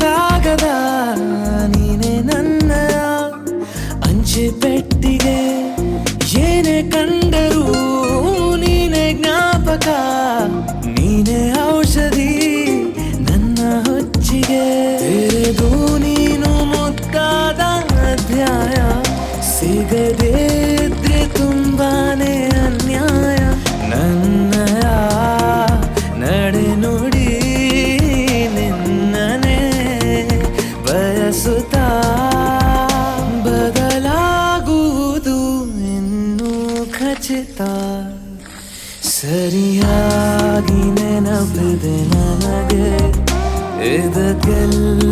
ಕಾಗದ ನೀನೆ ನನ್ನ ಅಂಚೆ ಪೆಟ್ಟಿಗೆ. ಏನೇ ಕಂಡರೂ ನೀನೆ ಜ್ಞಾಪಕ, ನೀನೆ ಔಷಧಿ ನನ್ನ ಹೊಚ್ಚಿಗೆ. ತೆರೆದು ನೀನು ಮುದ್ದಾದ ಅಧ್ಯಾಯ ಸಿಗದೇ ಇದ್ರೆ ತುಂಬಾನೇ ಅನ್ಯಾಯ. ನನ್ನಯ ನಡೆ. ಖಚಿತ ಸರಿಯಾಗಿ ನೆನಪಿದೆ ನನಗೆ. ಇದಕ್ಕೆಲ್ಲ